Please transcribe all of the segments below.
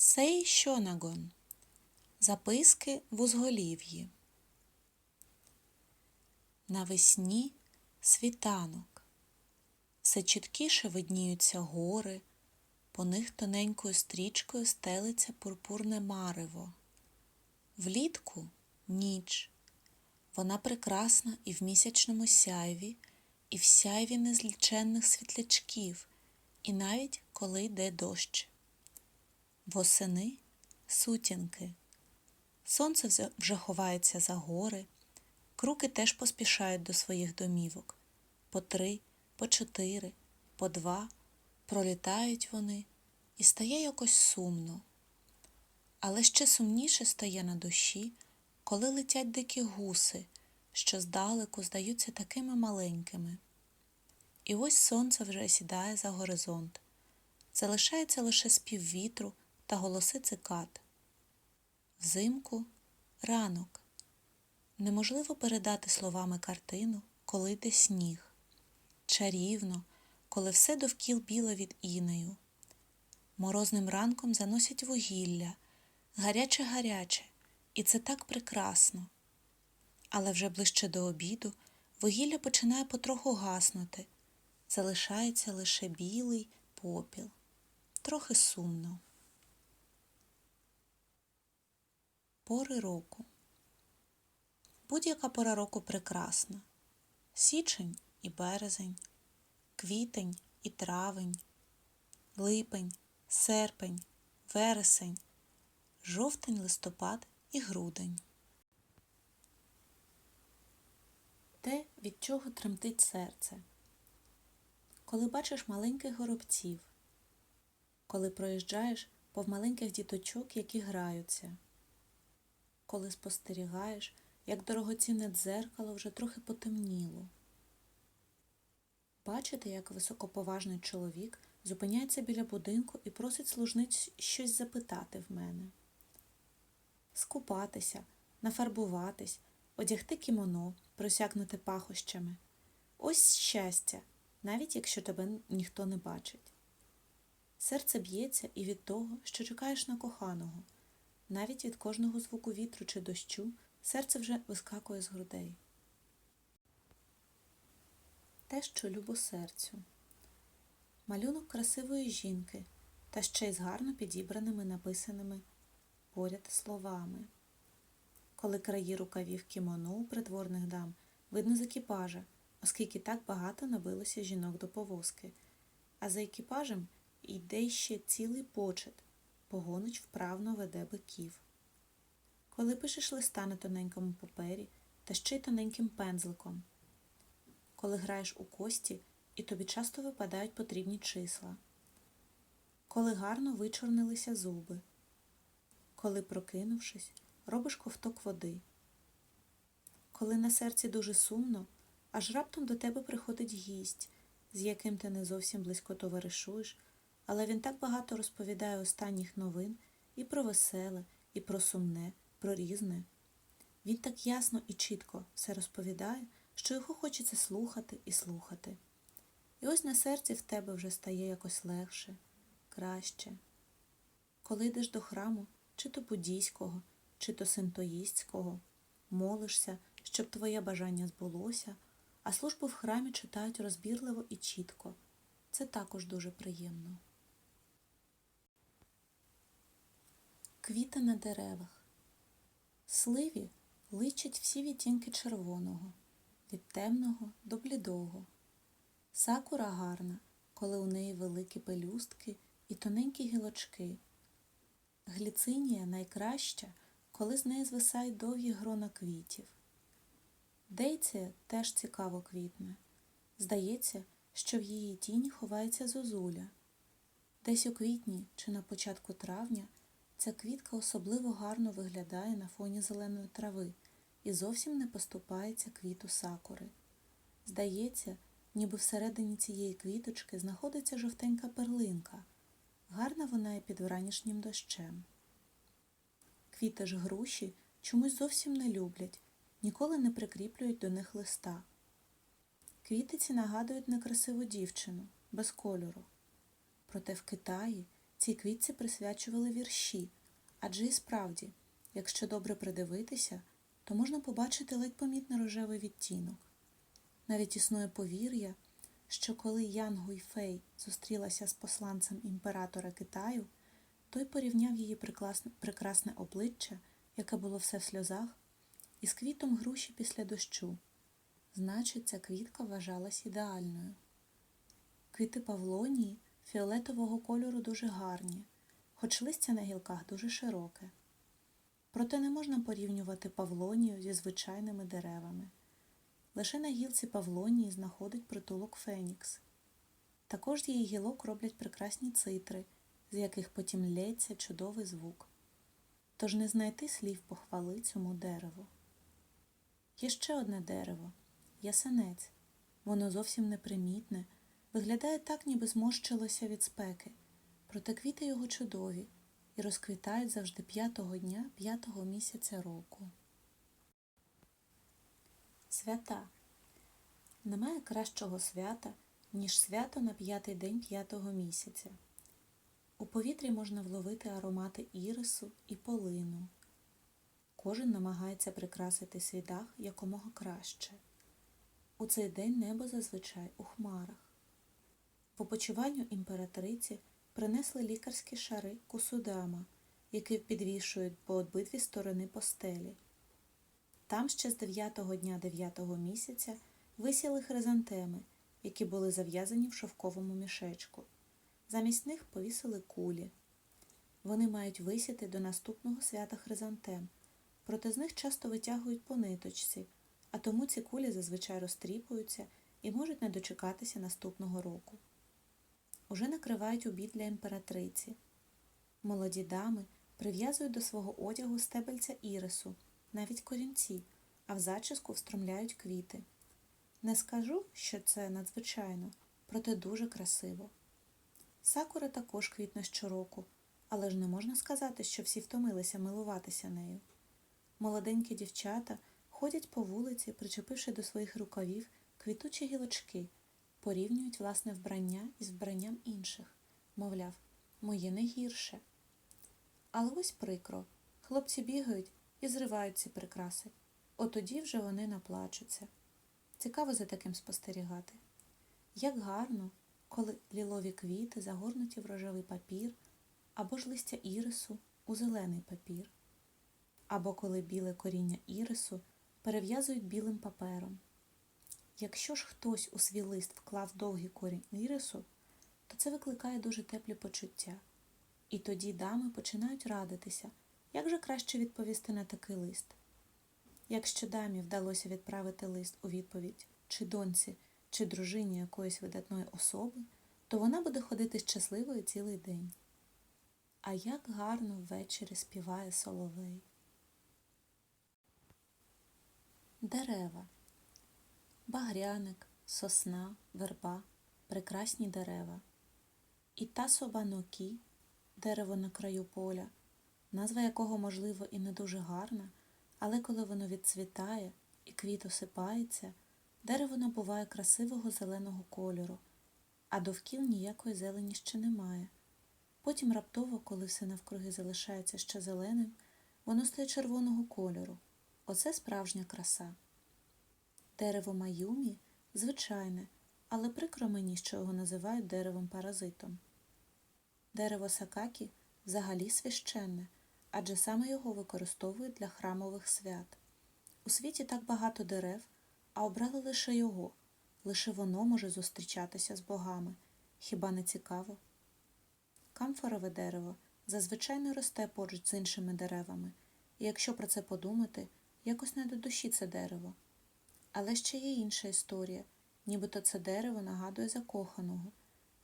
Сей Шонагон. Записки в узголів'ї. Навесні світанок. Все чіткіше видніються гори, по них тоненькою стрічкою стелиться пурпурне марево. Влітку ніч. Вона прекрасна і в місячному сяйві, і в сяйві незліченних світлячків, і навіть коли йде дощ. Восени сутінки. Сонце вже- ховається за гори, круки теж поспішають до своїх домівок. По три, по чотири, по два пролітають вони, і стає якось сумно. Але ще сумніше стає на душі, коли летять дикі гуси, що здалеку здаються такими маленькими. І ось сонце вже сідає за горизонт. Залишається лише спів вітру та голоси цикад. Взимку ранок. Неможливо передати словами картину, коли йде сніг. Чарівно, коли все довкіл біле від інею. Морозним ранком заносять вугілля, гаряче-гаряче, і це так прекрасно. Але вже ближче до обіду вугілля починає потроху гаснути. Залишається лише білий попіл. Трохи сумно. Пори року. Будь-яка пора року прекрасна. Січень і березень, квітень і травень, липень, серпень, вересень, жовтень, листопад і грудень. Те, від чого тремтить серце. Коли бачиш маленьких горобців, коли проїжджаєш пов маленьких діточок, які граються, коли спостерігаєш, як дорогоцінне дзеркало вже трохи потемніло. Бачите, як високоповажний чоловік зупиняється біля будинку і просить служниць щось запитати в мене. Скупатися, нафарбуватись, одягти кімоно, просякнути пахощами. Ось щастя, навіть якщо тебе ніхто не бачить. Серце б'ється і від того, що чекаєш на коханого. Навіть від кожного звуку вітру чи дощу серце вже вискакує з грудей. Те, що любо серцю. Малюнок красивої жінки, та ще й з гарно підібраними написаними поряд словами. Коли краї рукавів кімоно у придворних дам видно з екіпажа, оскільки так багато набилося жінок до повозки, а за екіпажем йде ще цілий почет, погонич вправно веде биків. Коли пишеш листа на тоненькому папері та ще й тоненьким пензликом, коли граєш у кості і тобі часто випадають потрібні числа, коли гарно вичорнилися зуби, коли, прокинувшись, робиш ковток води, коли на серці дуже сумно, аж раптом до тебе приходить гість, з яким ти не зовсім близько товаришуєш, але він так багато розповідає останніх новин і про веселе, і про сумне, про різне. Він так ясно і чітко все розповідає, що його хочеться слухати і слухати. І ось на серці в тебе вже стає якось легше, краще. Коли йдеш до храму, чи то буддійського, чи то синтоїстського, молишся, щоб твоє бажання збулося, а службу в храмі читають розбірливо і чітко. Це також дуже приємно. Квіти на деревах. Сливі личать всі відтінки червоного, від темного до блідого. Сакура гарна, коли у неї великі пелюстки і тоненькі гілочки. Гліцинія найкраща, коли з неї звисають довгі грона квітів. Дейція теж цікаво квітне. Здається, що в її тіні ховається зозуля. Десь у квітні чи на початку травня ця квітка особливо гарно виглядає на фоні зеленої трави і зовсім не поступається квіту сакури. Здається, ніби всередині цієї квіточки знаходиться жовтенька перлинка. Гарна вона і під вранішнім дощем. Квіти ж груші чомусь зовсім не люблять, ніколи не прикріплюють до них листа. Квіти ці нагадують некрасиву дівчину, без кольору. Проте в Китаї Цій квітці присвячували вірші, адже і справді, якщо добре придивитися, то можна побачити ледь помітний рожевий відтінок. Навіть існує повір'я, що коли Ян Гуйфей зустрілася з посланцем імператора Китаю, той порівняв її прекрасне обличчя, яке було все в сльозах, із квітом груші після дощу. Значить, ця квітка вважалась ідеальною. Квіти павлонії фіолетового кольору дуже гарні, хоч листя на гілках дуже широке. Проте не можна порівнювати павлонію зі звичайними деревами. Лише на гілці павлонії знаходить притулок Фенікс. Також з її гілок роблять прекрасні цитри, з яких потім лється чудовий звук. Тож не знайти слів похвали цьому дереву. Є ще одне дерево ясенець. Воно зовсім непримітне, виглядає так, ніби зморщилося від спеки, проте квіти його чудові і розквітають завжди п'ятого дня п'ятого місяця року. Свята. Немає кращого свята, ніж свято на п'ятий день п'ятого місяця. У повітрі можна вловити аромати ірису і полину. Кожен намагається прикрасити свій дах якомога краще. У цей день небо зазвичай у хмарах. По почуванню імператриці принесли лікарські шари кусудама, які підвішують по обидві сторони постелі. Там ще з дев'ятого дня дев'ятого місяця висіли хризантеми, які були зав'язані в шовковому мішечку. Замість них повісили кулі. Вони мають висіти до наступного свята хризантем, проте з них часто витягують по ниточці, а тому ці кулі зазвичай розтріпуються і можуть не дочекатися наступного року. Уже накривають обід для імператриці. Молоді дами прив'язують до свого одягу стебельця ірису, навіть корінці, а в зачіску встромляють квіти. Не скажу, що це надзвичайно, проте дуже красиво. Сакура також квітне щороку, але ж не можна сказати, що всі втомилися милуватися нею. Молоденькі дівчата ходять по вулиці, причепивши до своїх рукавів квітучі гілочки, порівнюють власне вбрання із вбранням інших, мовляв, моє не гірше. Але ось прикро, хлопці бігають і зривають ці прикраси, от тоді вже вони наплачуться. Цікаво за таким спостерігати. Як гарно, коли лілові квіти загорнуті в рожевий папір, або ж листя ірису у зелений папір, або коли біле коріння ірису перев'язують білим папером. Якщо ж хтось у свій лист вклав довгий корінь ірису, то це викликає дуже теплі почуття. І тоді дами починають радитися, як же краще відповісти на такий лист. Якщо дамі вдалося відправити лист у відповідь чи доньці, чи дружині якоїсь видатної особи, то вона буде ходити щасливою цілий день. А як гарно ввечері співає соловей. Дерева. Багряник, сосна, верба, прекрасні дерева. І та собанокі, дерево на краю поля, назва якого, можливо, і не дуже гарна, але коли воно відцвітає і квіт осипається, дерево набуває красивого зеленого кольору, а довкіл ніякої зелені ще немає. Потім раптово, коли все навкруги залишається ще зеленим, воно стає червоного кольору. Оце справжня краса. Дерево маюмі звичайне, але прикро мені, що його називають деревом паразитом. Дерево сакакі взагалі священне, адже саме його використовують для храмових свят. У світі так багато дерев, а обрали лише його, лише воно може зустрічатися з богами. Хіба не цікаво? Камфорове дерево зазвичай не росте поруч з іншими деревами, і якщо про це подумати, якось не до душі це дерево. Але ще є інша історія, нібито це дерево нагадує закоханого,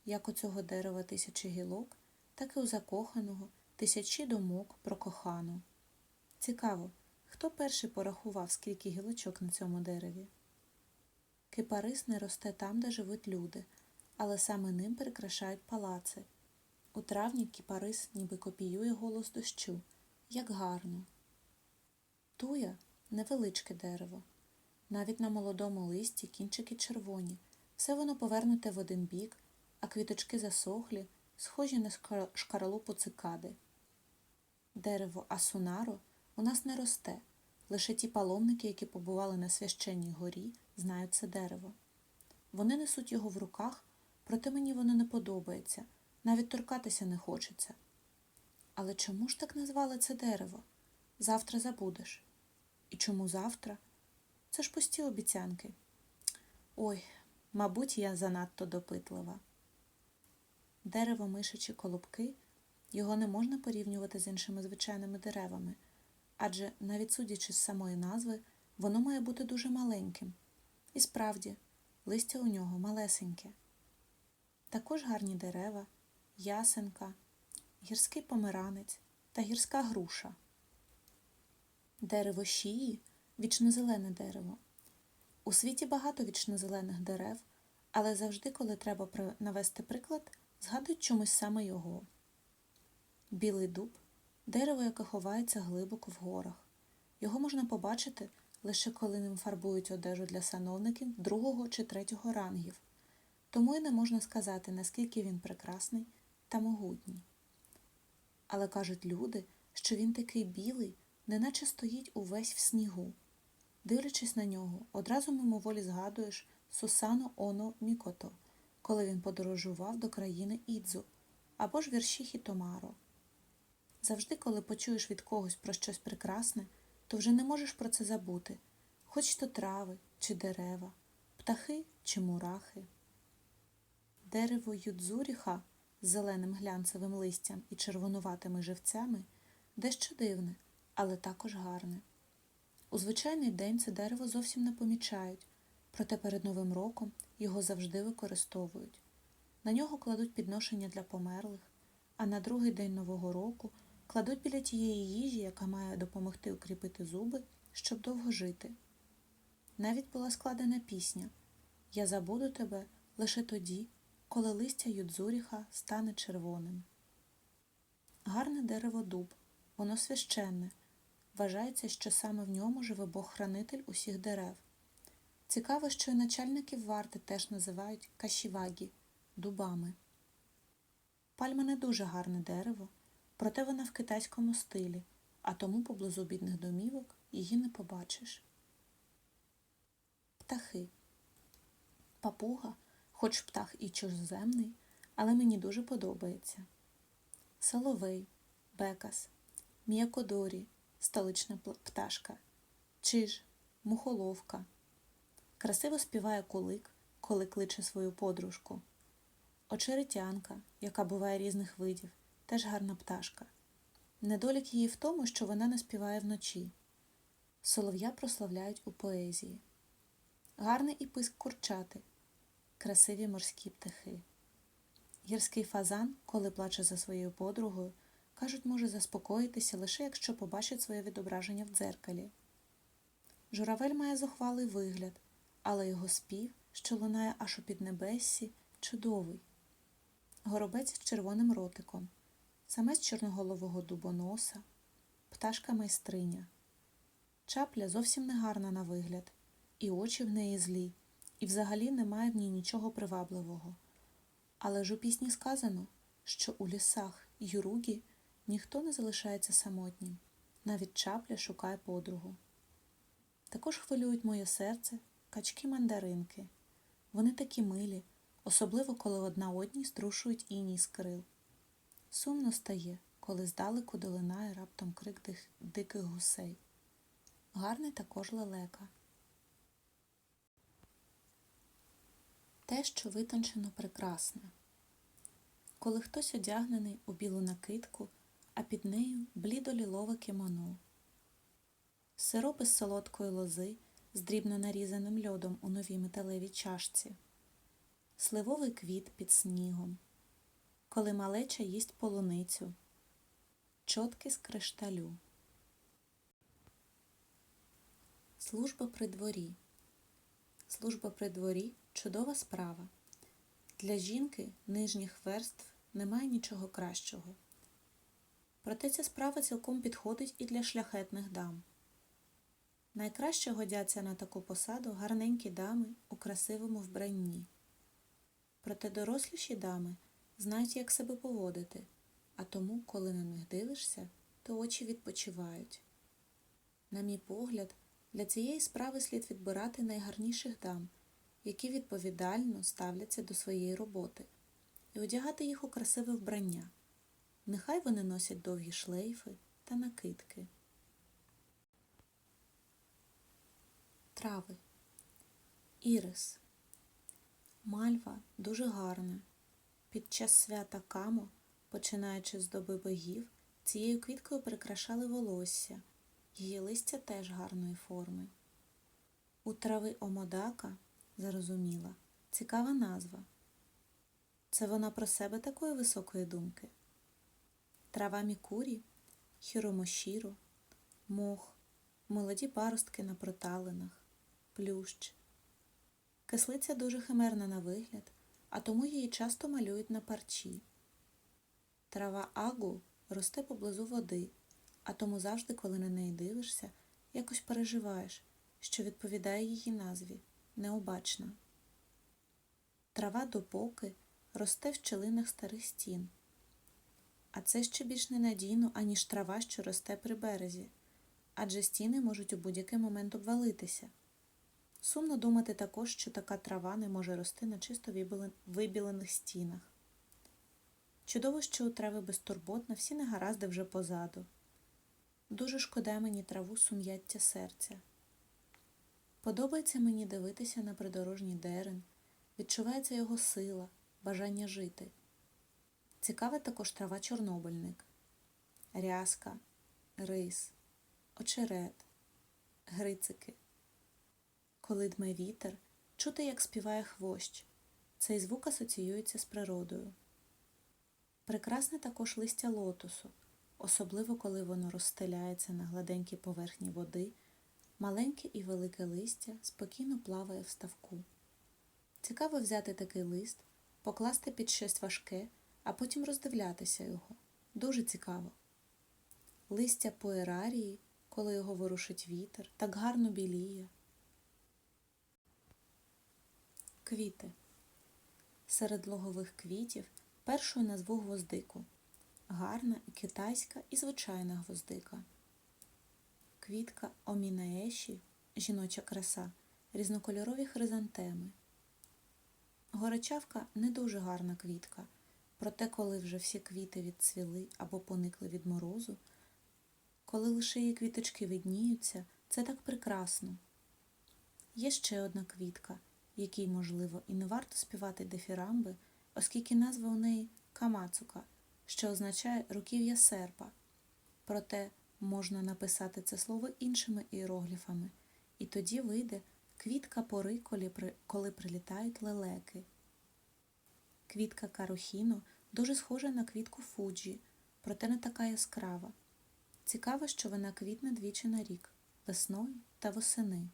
як у цього дерева тисячі гілок, так і у закоханого тисячі думок про кохану. Цікаво, хто перший порахував, скільки гілочок на цьому дереві? Кипарис не росте там, де живуть люди, але саме ним прикрашають палаци. У травні кіпарис ніби копіює голос дощу. Як гарно. Туя невеличке дерево. Навіть на молодому листі кінчики червоні, все воно повернуте в один бік, а квіточки засохлі, схожі на шкар- шкаралупу цикади. Дерево Асунаро у нас не росте. Лише ті паломники, які побували на священній горі, знають це дерево. Вони несуть його в руках, проте мені воно не подобається, навіть торкатися не хочеться. Але чому ж так назвали це дерево? Завтра забудеш. І чому завтра? Це ж пусті обіцянки. Ой, мабуть, я занадто допитлива. Дерево мишачі колобки його не можна порівнювати з іншими звичайними деревами, адже, навіть судячи з самої назви, воно має бути дуже маленьким. І справді, листя у нього малесеньке. Також гарні дерева, ясенка, гірський помиранець та гірська груша. Дерево шії вічнозелене дерево. У світі багато вічнозелених дерев, але завжди, коли треба навести приклад, згадують чомусь саме його. Білий дуб дерево, яке ховається глибоко в горах. Його можна побачити лише коли ним фарбують одежу для сановників другого чи третього рангів, тому й не можна сказати, наскільки він прекрасний та могутній. Але кажуть люди, що він такий білий, неначе стоїть увесь в снігу. Дивлячись на нього, одразу мимоволі згадуєш Сусано Оно Мікото, коли він подорожував до країни Ідзу, або ж вірші Хітомаро. Завжди, коли почуєш від когось про щось прекрасне, то вже не можеш про це забути, хоч то трави чи дерева, птахи чи мурахи. Дерево юдзуріха з зеленим глянцевим листям і червонуватими живцями дещо дивне, але також гарне. У звичайний день це дерево зовсім не помічають, проте перед Новим роком його завжди використовують. На нього кладуть підношення для померлих, а на другий день Нового року кладуть біля тієї їжі, яка має допомогти укріпити зуби, щоб довго жити. Навіть була складена пісня Я забуду тебе лише тоді, коли листя Юдзуріха стане червоним. Гарне дерево дуб, воно священне. Вважається, що саме в ньому живе Бог-хранитель усіх дерев. Цікаво, що і начальників варти теж називають кашівагі дубами. Пальма не дуже гарне дерево, проте вона в китайському стилі, а тому поблизу бідних домівок її не побачиш. Птахи. Папуга, хоч птах і чужоземний, але мені дуже подобається. Соловей, бекас, м'якодорі, столична пташка, чиж, мухоловка. Красиво співає кулик, коли кличе свою подружку. Очеретянка, яка буває різних видів, теж гарна пташка. Недолік її в тому, що вона не співає вночі. Солов'я прославляють у поезії. Гарний і писк курчати, красиві морські птахи. Гірський фазан, коли плаче за своєю подругою, кажуть, може заспокоїтися лише якщо побачить своє відображення в дзеркалі. Журавель має зухвалий вигляд, але його спів, що лунає аж у піднебессі, чудовий. Горобець з червоним ротиком, самець чорноголового дубоноса, пташка майстриня. Чапля зовсім не гарна на вигляд, і очі в неї злі, і взагалі немає в ній нічого привабливого. Але ж у пісні сказано, що у лісах Юругі ніхто не залишається самотнім, навіть чапля шукає подругу. Також хвилюють моє серце качки-мандаринки. Вони такі милі, особливо коли одна одній струшують іній з крил. Сумно стає, коли здалеку долинає раптом крик диких гусей. Гарний також лелека. Те, що витончено прекрасне. Коли хтось одягнений у білу накидку, а під нею блідо-лілове кімоно. Сиропи з солодкої лози з дрібно нарізаним льодом у новій металевій чашці. Сливовий квіт під снігом. Коли малеча їсть полуницю. Чотки з кришталю. Служба при дворі. Служба при дворі чудова справа. Для жінки нижніх верств немає нічого кращого. Проте ця справа цілком підходить і для шляхетних дам. Найкраще годяться на таку посаду гарненькі дами у красивому вбранні. Проте доросліші дами знають, як себе поводити, а тому, коли на них дивишся, то очі відпочивають. На мій погляд, для цієї справи слід відбирати найгарніших дам, які відповідально ставляться до своєї роботи, і одягати їх у красиве вбрання. Нехай вони носять довгі шлейфи та накидки. Трави. Ірис. Мальва дуже гарна. Під час свята Камо, починаючи з доби богів, цією квіткою прикрашали волосся. Її листя теж гарної форми. У трави омодака, зарозуміла, цікава назва. Це вона про себе такої високої думки. Трава мікурі, хіромошіро, мох, молоді паростки на проталинах, плющ. Кислиця дуже химерна на вигляд, а тому її часто малюють на парчі. Трава агу росте поблизу води, а тому завжди, коли на неї дивишся, якось переживаєш, що відповідає її назві необачна. Трава допоки росте в щелинах старих стін. А це ще більш ненадійно, аніж трава, що росте при березі, адже стіни можуть у будь-який момент обвалитися. Сумно думати також, що така трава не може рости на чисто вибілених стінах. Чудово, що у трави безтурботна, всі негаразди вже позаду. Дуже шкода мені траву сум'яття серця. Подобається мені дивитися на придорожній дерен, відчувається його сила, бажання жити. Цікава також трава чорнобильник, рязка, рис, очерет, грицики. Коли дме вітер, чути, як співає хвощ. Цей звук асоціюється з природою. Прекрасне також листя лотосу, особливо коли воно розстеляється на гладенькій поверхні води, маленьке і велике листя спокійно плаває в ставку. Цікаво взяти такий лист, покласти під щось важке, а потім роздивлятися його. Дуже цікаво. Листя поерарії, коли його ворушить вітер, так гарно біліє. Квіти. Серед логових квітів першою назву гвоздику. Гарна і китайська і звичайна гвоздика. Квітка омінаеші, жіноча краса, різнокольорові хризантеми. Горочавка не дуже гарна квітка, проте, коли вже всі квіти відцвіли або поникли від морозу, коли лише її квіточки видніються, це так прекрасно. Є ще одна квітка якій, можливо, і не варто співати дифірамби, оскільки назва у неї камацука, що означає руків'я серпа. Проте можна написати це слово іншими іерогліфами, і тоді вийде квітка пори, коли прилітають лелеки. Квітка карухіно дуже схожа на квітку фуджі, проте не така яскрава. Цікаво, що вона квітне двічі на рік весною та восени.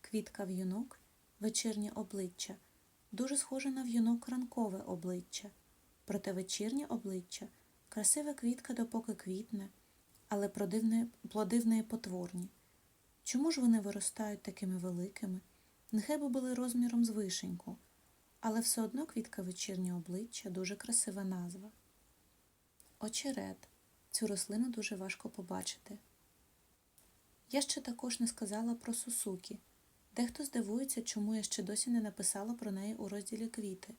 Квітка в'юнок, вечірнє обличчя, дуже схоже на в'юнок ранкове обличчя, проте вечірнє обличчя красива квітка допоки квітне, але плоди в потворні. Чому ж вони виростають такими великими? Нехай би були розміром з вишеньку, але все одно квітка вечірнє обличчя дуже красива назва. Очерет. Цю рослину дуже важко побачити. Я ще також не сказала про сусукі. Дехто здивується, чому я ще досі не написала про неї у розділі квіти.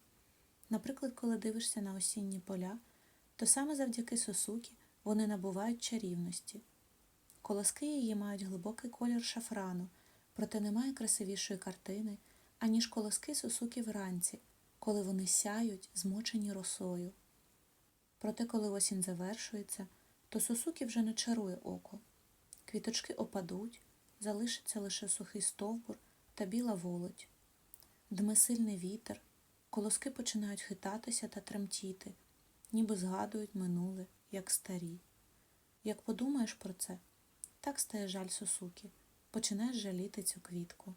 Наприклад, коли дивишся на осінні поля, то саме завдяки сосукі вони набувають чарівності. Колоски її мають глибокий колір шафрану, проте немає красивішої картини, аніж колоски сосуки вранці, коли вони сяють, змочені росою. Проте, коли осінь завершується, то сосуки вже не чарує око. Квіточки опадуть, залишиться лише сухий стовбур та біла волоть. Дме сильний вітер, колоски починають хитатися та тремтіти, ніби згадують минуле, як старі. Як подумаєш про це, так стає жаль сосуки, починаєш жаліти цю квітку.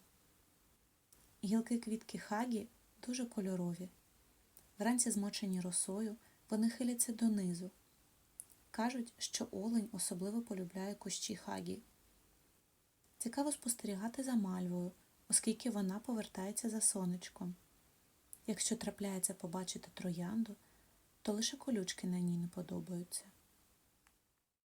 Гілки квітки хагі дуже кольорові. Вранці змочені росою, вони хиляться донизу. Кажуть, що олень особливо полюбляє кущі хагі. Цікаво спостерігати за мальвою, оскільки вона повертається за сонечком. Якщо трапляється побачити троянду, то лише колючки на ній не подобаються.